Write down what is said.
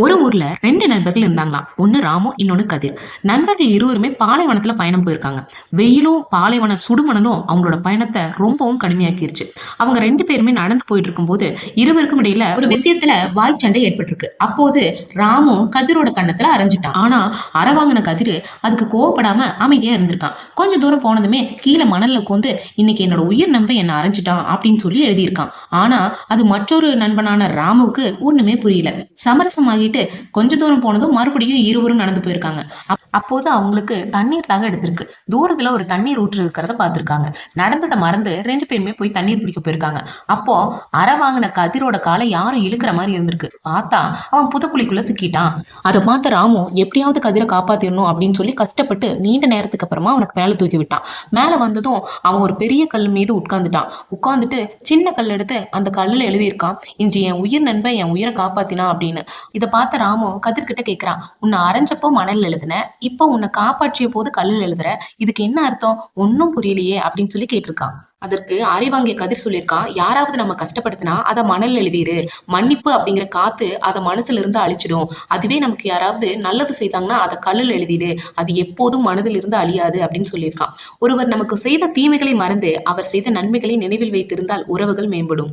ஒரு ஊர்ல ரெண்டு நண்பர்கள் இருந்தாங்களாம். ஒன்னு ராமு இன்னொன்னு கதிர். நண்பர்கள் இருவருமே பாலைவனத்துல பயணம் போயிருக்காங்க. வெயிலும் பாலைவன சுடுமணலும் அவங்களோட பயணத்தை ரொம்பவும் கடுமையாக்கிருச்சு. அவங்க ரெண்டு பேருமே நடந்து போயிட்டு இருக்கும்போது இருவருக்கும் இடையில ஒரு விஷயத்துல வாய் சண்டை ஏற்பட்டிருக்கு. அப்போது ராமு கதிரோட கண்ணத்துல அரைஞ்சிட்டான். ஆனா அரை வாங்கின கதிர் அதுக்கு கோவப்படாம அமைதியா இருந்திருக்கான். கொஞ்சம் தூரம் போனதுமே கீழே மணல்ல கோந்து இன்னைக்கு என்னோட உயிர் நம்ப என்ன அரைஞ்சிட்டான் அப்படின்னு சொல்லி எழுதியிருக்கான். ஆனா அது மற்றொரு நண்பனான ராமுவுக்கு ஒண்ணுமே புரியல. சமரசமாகி சமரசமாகிட்டு கொஞ்ச தூரம் போனதும் மறுபடியும் இருவரும் நடந்து போயிருக்காங்க. அப்போது அவங்களுக்கு தண்ணீர் தாக எடுத்திருக்கு. தூரத்துல ஒரு தண்ணீர் ஊற்று இருக்கிறத பார்த்திருக்காங்க. நடந்ததை மறந்து ரெண்டு பேருமே போய் தண்ணீர் பிடிக்க போயிருக்காங்க. அப்போ அற வாங்கின கதிரோட காலை யாரும் இழுக்கிற மாதிரி இருந்திருக்கு. பார்த்தா அவன் புதக்குழிக்குள்ள சிக்கிட்டான். அதை பார்த்த ராமு எப்படியாவது கதிரை காப்பாத்திடணும் அப்படின்னு சொல்லி கஷ்டப்பட்டு நீண்ட நேரத்துக்கு அப்புறமா அவனுக்கு மேலே தூக்கி விட்டான். மேலே வந்ததும் அவன் ஒரு பெரிய கல் மீது உட்காந்துட்டான் உட்காந்துட்டு சின்ன கல் எடுத்து அந்த கல்லில் எழுதியிருக்கான் இன்று என் உயிர் நண்பன் என் உயிரை காப்பாத்தினா அப்படின்னு. இதை பார்த்த ராமு கதிர்கிட்ட கேட்குறான் உன்னை அரைஞ்சப்போ மணல் எழுதுன இப்போ உன்னை காப்பாற்றிய போது கல்லில் எழுதுற இதுக்கு என்ன அர்த்தம்? ஒன்றும் புரியலையே அப்படின்னு சொல்லி கேட்டிருக்கான் அதற்கு அறிவாங்கிய கதிர் சொல்லியிருக்கான் யாராவது நம்ம கஷ்டப்படுத்தினா அதை மணல் எழுதிடு மன்னிப்பு அப்படிங்கிற காத்து அதை மனசுல இருந்து அழிச்சிடும். அதுவே நமக்கு யாராவது நல்லது செய்தாங்கன்னா அதை கல்லில் எழுதிடு. அது எப்போதும் மனதில் இருந்து அழியாது அப்படின்னு சொல்லியிருக்கான் ஒருவர் நமக்கு செய்த தீமைகளை மறந்து அவர் செய்த நன்மைகளை நினைவில் வைத்திருந்தால் உறவுகள் மேம்படும்.